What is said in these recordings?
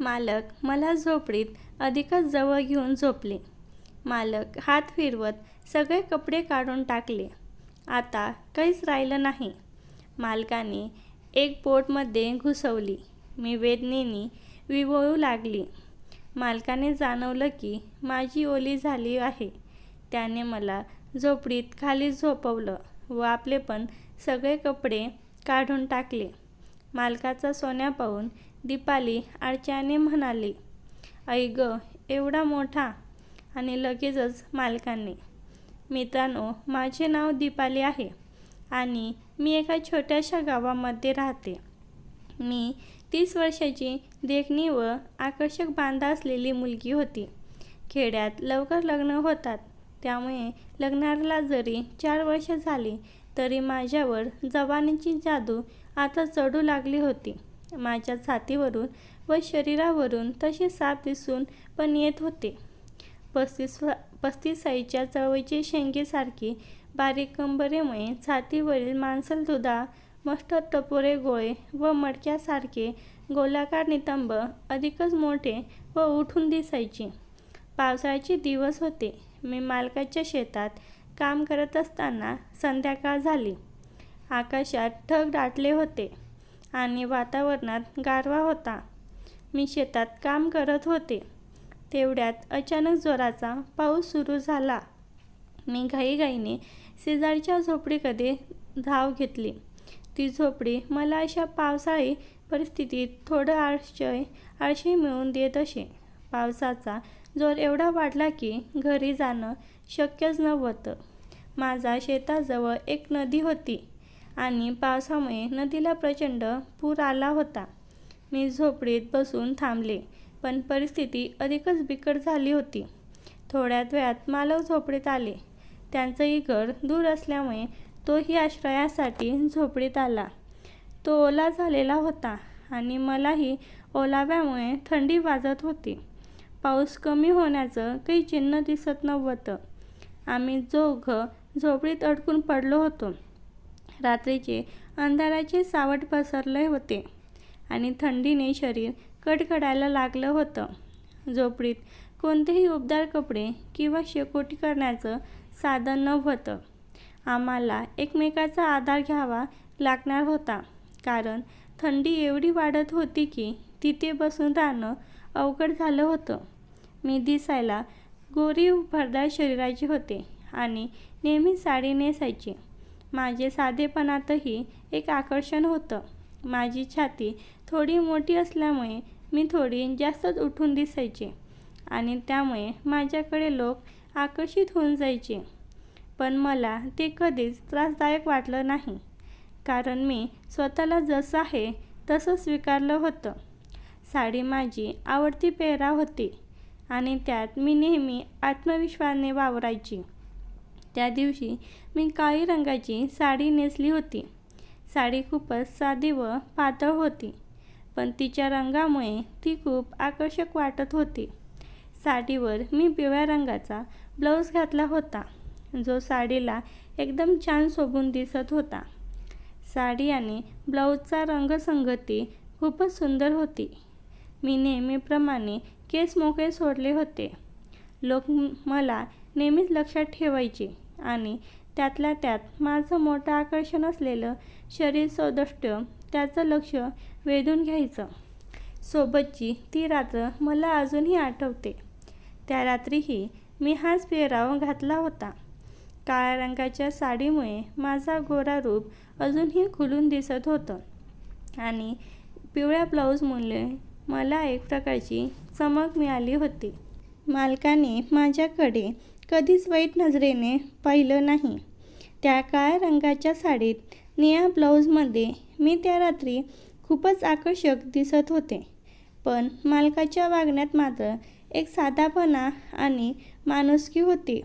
मालक मला झोपडीत अधिकच जवळ घेऊन झोपले. मालक हात फिरवत सगळे कपडे काढून टाकले. आता काहीच राहिलं नाही. मालकाने एक बोटमध्ये घुसवली. मी वेदनेने विवळू लागली. मालकाने जाणवलं की माझी ओली झाली आहे. त्याने मला झोपडीत खाली झोपवलं व आपले पण सगळे कपडे काढून टाकले. मालकाचा सोन्या पाहून दीपाली आश्चर्याने म्हणाली, ऐ गं, एवढा मोठा? " आणि लगेचच मालकाने. मित्रांनो, माझे नाव दिपाली आहे आणि मी एका छोट्याशा गावामध्ये राहते. मी तीस वर्षाची देखणी व आकर्षक बांधा असलेली मुलगी होती. खेड्यात लवकर लग्न होतात त्यामुळे लग्नाला जरी चार वर्ष झाली तरी माझ्यावर जवानीची जादू आता चढू लागली होती. माझ्या छातीवरून व शरीरावरून तसे साप दिसून पण येत होते. पस्तीसाव्या चवळीचे शेंगेसारखी बारीक कंबरेमुळे छातीवरील मांसल दुधा मस्त टपोरे गोळे व मडक्यासारखे गोलाकार नितंब अधिकच मोठे व उठून दिसायचे. पावसाळ्याचे दिवस होते. मी मालकाच्या शेतात काम करत असताना संध्याकाळ झाली. आकाशात ढग दाटले होते आणि वातावरणात गारवा होता. मी शेतात काम करत होते. तेवढ्यात अचानक जोराचा पाऊस सुरू झाला. मी घाईघाईने शेजारच्या झोपडीकडे धाव घेतली. ती झोपडी मला अशा पावसाळी परिस्थितीत थोडं आश्रय मिळवून देत असे. पावसाचा जोर एवढा वाढला की घरी जाणं शक्यच नव्हतं. माझा शेताजवळ एक नदी होती आणि पावसामुळे नदीला प्रचंड पूर आला होता. मी झोपडीत बसून थांबले पण परिस्थिती अधिकच बिकट झाली होती. थोड्याच वेळात मालक झोपडीत आले. त्यांचंही घर दूर असल्यामुळे तोही आश्रयासाठी झोपडीत आला. तो ओला झालेला होता आणि मलाही ओलाव्यामुळे थंडी वाजत होती. पाऊस कमी होण्याचं काही चिन्ह दिसत नव्हतं. आम्ही जोघ झोपडीत अडकून पडलो होतो. रात्रीचे अंधाराचे सावट पसरले होते आणि थंडीने शरीर कडकडायला लागलं होतं. झोपडीत कोणतेही उबदार कपडे किंवा शेकोटी करण्याचं साधन नव्हतं. आम्हाला एकमेकाचा आधार घ्यावा लागणार होता कारण थंडी एवढी वाढत होती की तिथे बसून राहणं अवघड झालं होतं. मी दिसायला गोरी भरदार शरीराची होते आणि नेहमीच साडी नेसायचे. माझे साधेपणातही एक आकर्षण होतं. माझी छाती थोडी मोठी असल्यामुळे मी थोडी जास्तच उठून दिसायचे आणि त्यामुळे माझ्याकडे लोक आकर्षित होऊन जायचे. पण मला ते कधीच त्रासदायक वाटलं नाही कारण मी स्वतःला जसं आहे तसं स्वीकारलं होतं. साडी माझी आवडती पेहराव होती आणि त्यात मी नेहमी आत्मविश्वासाने वावरायची. त्या दिवशी मी काळी रंगाची साडी नेसली होती. साडी खूपच साधी व पातळ होती पण तिच्या रंगामुळे ती खूप आकर्षक वाटत होती. साडीवर मी पिवळ्या रंगाचा ब्लाऊज घातला होता जो साडीला एकदम छान शोभून दिसत होता. साडी आणि ब्लाऊजचा रंगसंगती खूपच सुंदर होती. मी नेहमीप्रमाणे केस मोकळे सोडले होते. लोक मला नेहमीच लक्षात ठेवायचे आणि त्यातल्या त्यात माझं मोठं आकर्षण असलेलं शरीरसौष्ठव त्याचं लक्ष वेधून घ्यायचं. सोबतची ती रात्र मला अजूनही आठवते. त्या रात्रीही मी हाच पेहराव घातला होता. काळ्या रंगाच्या साडीमुळे माझा गोरा रूप अजूनही खुलून दिसत होतं आणि पिवळ्या ब्लाऊजमुळे मला एक प्रकारची चमक मिळाली होती. मालकाने माझ्याकडे कधीच वाईट नजरेने पाहिलं नाही. त्या काळ्या रंगाच्या साडीत निळ्या ब्लाऊजमध्ये मी त्या रात्री खूपच आकर्षक दिसत होते. पण मालकाच्या वागण्यात मात्र एक साधापणा आणि माणुसकी होती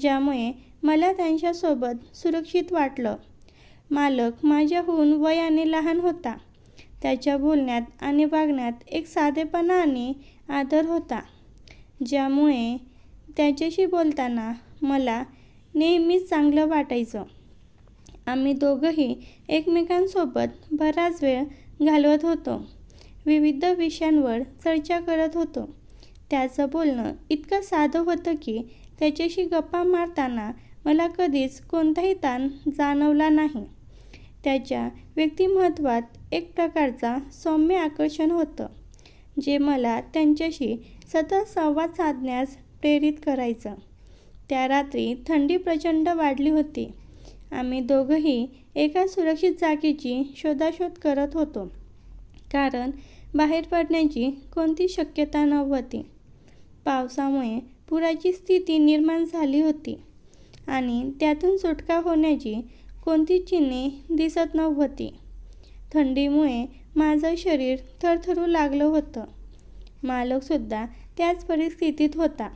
ज्यामुळे मला त्यांच्यासोबत सुरक्षित वाटलं. मालक माझ्याहून वयाने लहान होता. त्याच्या बोलण्यात आणि वागण्यात एक साधेपणा आणि आदर होता ज्यामुळे त्याच्याशी बोलताना मला नेहमीच चांगलं वाटायचं. आम्ही दोघंही एकमेकांसोबत बराच वेळ घालवत होतो. विविध विषयांवर चर्चा करत होतो त्याचं बोलणं इतकं साधं होतं की त्याच्याशी गप्पा मारताना मला कधीच कोणताही ताण जाणवला नाही त्याच्या व्यक्तिमत्वात एक प्रकारचा सौम्य आकर्षण होतं जे मला त्यांच्याशी सतत संवाद साधण्यास प्रेरित करायचं. त्या रात्री थंडी प्रचंड वाढली होती. आम्ही दोघंही एका सुरक्षित जागेची शोधाशोध करत होतो. कारण बाहेर पडण्याची कोणती शक्यता नव्हती. पावसामुळे पुराची स्थिती निर्माण झाली होती आणि त्यातून सुटका होण्याची कोणती चिन्हे दिसत नव्हती. थंडीमुळे माझं शरीर थरथरू लागलं होतं. मालकसुद्धा त्याच परिस्थितीत होता.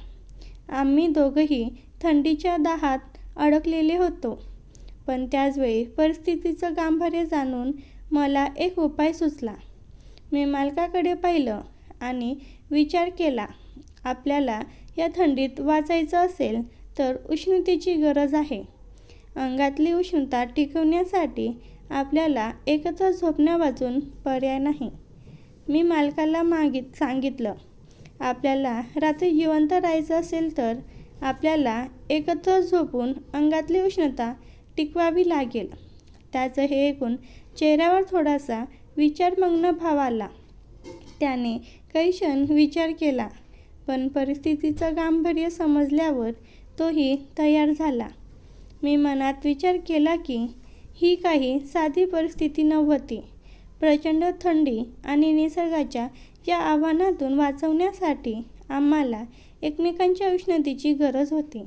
आम्ही दोघंही थंडीच्या दाहात अडकलेले होतो. पण त्याचवेळी परिस्थितीचं गांभीर्य जाणून मला एक उपाय सुचला. मी मालकाकडे पाहिलं आणि विचार केला आपल्याला या थंडीत वाचायचं असेल तर उष्णतेची गरज आहे. अंगातली उष्णता टिकवण्यासाठी आपल्याला एकत्र झोपण्या वाचून पर्याय नाही. मी मालकाला मागित सांगितलं आपल्याला रात्री जिवंत राहायचं असेल तर आपल्याला एकत्र झोपून अंगातली उष्णता टिकवावी लागेल. त्याचं हे ऐकून चेहऱ्यावर थोडासा विचारमग्न भाव आला. त्याने काही क्षण विचार केला पण परिस्थितीचं गांभीर्य समजल्यावर तोही तयार झाला. मी मनात विचार केला की ही काही साधी परिस्थिती नव्हती. प्रचंड थंडी आणि निसर्गाच्या या आव्हानातून वाचवण्यासाठी आम्हाला एकमेकांच्या उष्णतेची गरज होती.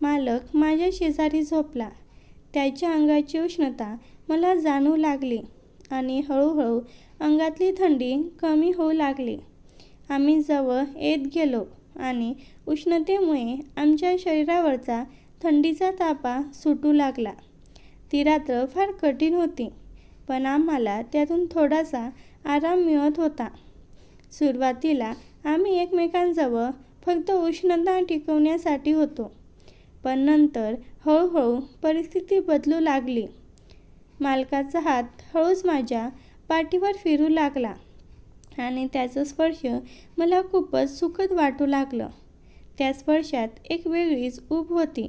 मालक माझ्या शेजारी झोपला. त्याच्या अंगाची उष्णता मला जाणू लागली आणि हळूहळू अंगातली थंडी कमी होऊ लागली. आम्ही जवळ येत गेलो आणि उष्णतेमुळे आमच्या शरीरावरचा थंडीचा तापा सुटू लागला. ती रात्र फार कठीण होती पण आम्हाला त्यातून थोडासा आराम मिळत होता. सुरुवातीला आम्ही एकमेकांजवळ फक्त उष्णता टिकवण्यासाठी होतो. पण नंतर हळूहळू परिस्थिती बदलू लागली. मालकाचा हात हळूच माझ्या पाठीवर फिरू लागला आणि त्याचं स्पर्श मला खूपच सुखद वाटू लागलं. त्या स्पर्शात एक वेगळीच ऊब होती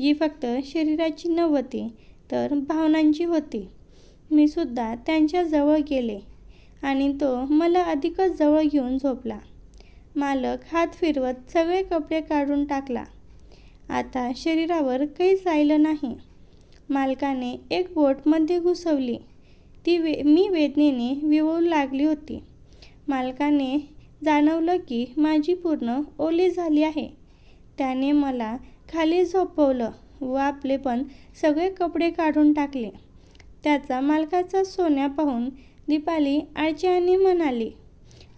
जी फक्त शरीराची नव्हती तर भावनांची होती. मी सुद्धा त्यांच्याजवळ गेले. आणि तो मला अधिकच जवळ घेऊन झोपला. मालक हात फिरवत सगळे कपडे काढून टाकला. आता शरीरावर काहीच राहिलं नाही. मालकाने एक बोटमध्ये घुसवली. ती वे मी वेदनेने विवळू लागली होती. मालकाने जाणवलं की माझी पूर्ण ओली झाली आहे. त्याने मला खाली झोपवलं व आपले पण सगळे कपडे काढून टाकले. त्याचा मालकाचा सोन्या पाहून दीपाली आळच्याने म्हणाली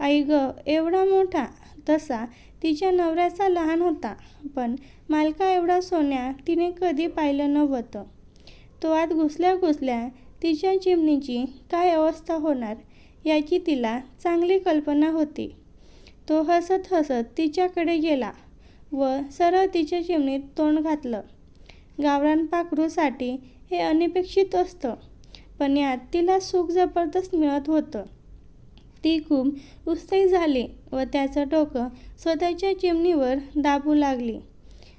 आई ग एवढा मोठा तसा तिच्या नवऱ्याचा लहान होता पण मालका एवढा सोन्या तिने कधी पाहिलं नव्हतं. तो आत घुसल्या घुसल्या तिच्या चिमणीची काय अवस्था होणार याची तिला चांगली कल्पना होती. तो हसत हसत तिच्याकडे गेला व सरळ तिच्या चिमणीत तोंड घातलं. गावरान पाखरूसाठी हे अनपेक्षित असतं. पण यात तिला सुख जबरदस्त मिळत होतं. ती खूप उत्साही झाली व त्याचं डोकं स्वतःच्या चिमणीवर दाबू लागली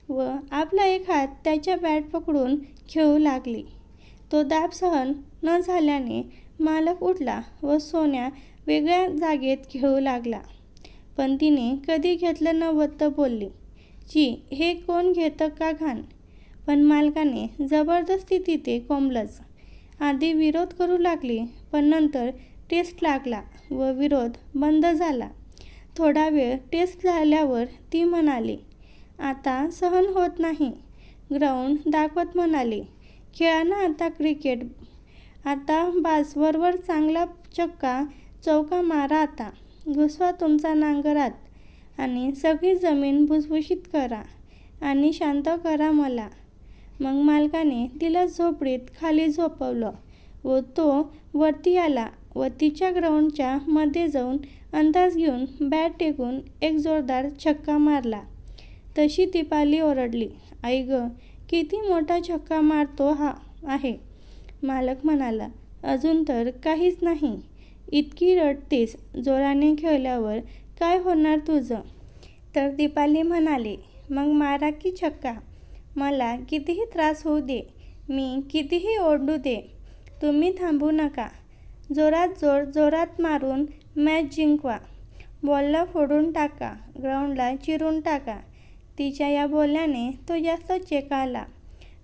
व आपला एक हात त्याच्या बॅट पकडून खेळू लागली. तो दाब सहन न झाल्याने मालक उठला व सोन्या वेगळ्या जागेत खेळू लागला. पण तिने कधी घेतलं नव्हतं बोलली ची हे कोण घेतं का घाण? पण मालकाने जबरदस्ती तिथे कोंबलंच. आधी विरोध करू लागली पण नंतर टेस्ट लागला व विरोध बंद झाला. थोडा वेळ टेस्ट झाल्यावर ती म्हणाली आता सहन होत नाही. ग्राउंड दाखवत म्हणाली खेळा ना आता क्रिकेट. आता बाजवरवर चांगला चक्का चौका मारा आता. घुसवा तुमचा नांगरात आणि सगळी जमीन भुसभुशीत करा आणि शांत करा मला. मग मालकाने तिला झोपडीत खाली झोपवलं व तो वरती आला व तिच्या ग्राउंडच्या मध्ये जाऊन अंदाज घेऊन बॅट टेकून एक जोरदार छक्का मारला. तशी दीपाली ओरडली आई ग किती मोठा छक्का मारतो हा आहे. मालक म्हणाला अजून तर काहीच नाही. इतकी रडतीस जोराने खेळल्यावर काय होणार तुझं? तर दीपाली म्हणाले मग मारा की छक्का. मला कितीही त्रास होऊ दे मी कितीही ओरडू दे तुम्ही थांबू नका. जोरात जोर जोरात मारून मॅच जिंकवा. बॉलला फोडून टाका ग्राउंडला चिरून टाका. तिच्या या बोलण्याने तो जास्त चेकाला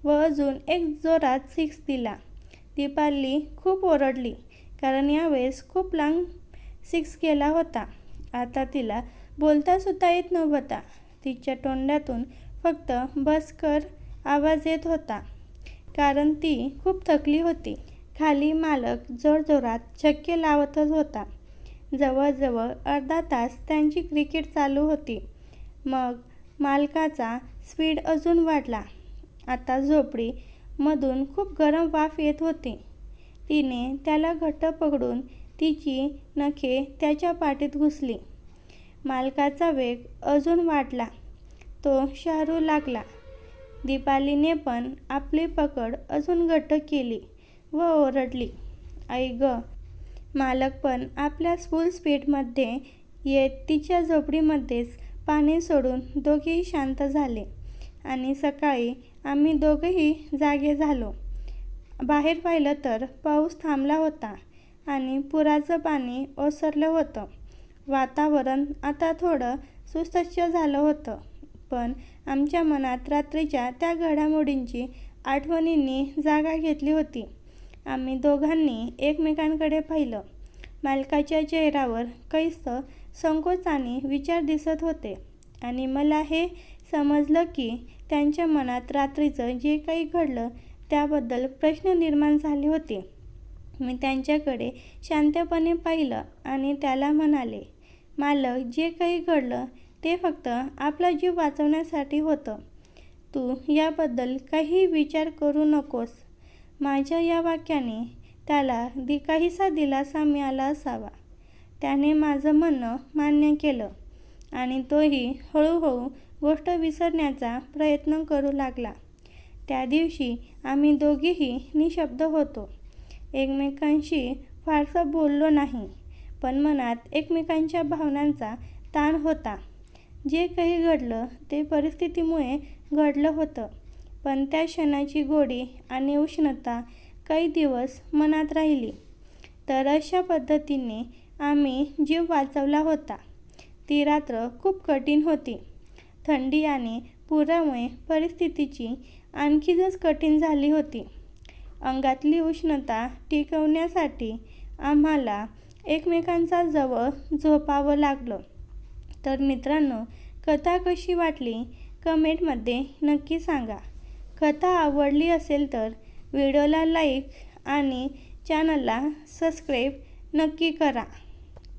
व अजून एक जोरात सिक्स दिला. दीपाली खूप ओरडली कारण यावेळेस खूप लांब सिक्स केला होता. आता तिला बोलतासुद्धा येत नव्हता. तिच्या तोंडातून फक्त बसकर आवाज येत होता. कारण ती खूप थकली होती. खाली मालक जोरजोरात छक्के लावतच होता. जवळजवळ अर्धा तास त्यांची क्रिकेट चालू होती. मग मालकाचा स्पीड अजून वाढला. आता झोपडीमधून खूप गरम वाफ येत होती. तिने त्याला घट्ट पकडून तिची नखे त्याच्या पाठीत घुसली. मालकाचा वेग अजून वाढला. तो शहरू लागला. दीपालीने पण आपली पकड अजून घट्ट केली व ओरडली. आई ग मालक पण आपल्या फुल स्पीडमध्ये येत तिच्या झोपडीमध्येच पाणी सोडून दोघेही शांत झाले आणि सकाळी आम्ही दोघंही जागे झालो. बाहेर पाहिलं तर पाऊस थांबला होता आणि पुराचं पाणी ओसरलं होतं. वातावरण आता थोडं सुस्तच्छ झालं होतं. पण आमच्या मनात रात्रीच्या त्या घडामोडींची आठवणींनी जागा घेतली होती. आम्ही दोघांनी एकमेकांकडे पाहिलं. मालकाच्या चेहऱ्यावर कैसं संकोच आणि विचार दिसत होते. आणि मला हे समजलं की त्यांच्या मनात रात्रीचं जे काही घडलं त्याबद्दल प्रश्न निर्माण झाले होते. मी त्यांच्याकडे शांतपणे पाहिलं आणि त्याला म्हणाले मालक जे काही घडलं ते फक्त आपला जीव वाचवण्यासाठी होतं. तू याबद्दल काही विचार करू नकोस. माझ्या या वाक्याने त्याला दि काहीसा दिलासा मिळाला असावा. त्याने माझं म्हणणं मान्य केलं आणि तोही हळूहळू गोष्ट विसरण्याचा प्रयत्न करू लागला. त्या दिवशी आम्ही दोघेही निशब्द होतो. एकमेकांशी फारसं बोललो नाही पण मनात एकमेकांच्या भावनांचा ताण होता. जे काही घडलं ते परिस्थितीमुळे घडलं होतं. पण त्या क्षणाची गोडी आणि उष्णता काही दिवस मनात राहिली. तर अशा पद्धतीने आम्ही जीव वाचवला होता. ती रात्र खूप कठीण होती. थंडी आणि पुरामुळे परिस्थितीची आणखीनच कठीण झाली होती. अंगातली उष्णता टिकवण्यासाठी आम्हाला एकमेकांचा जवळ झोपावं लागलं. तर मित्रांनो कथा कशी वाटली कमेंटमध्ये नक्की सांगा. कथा आवडली असेल तर व्हिडिओला लाईक आणि चॅनलला सबस्क्राईब नक्की करा.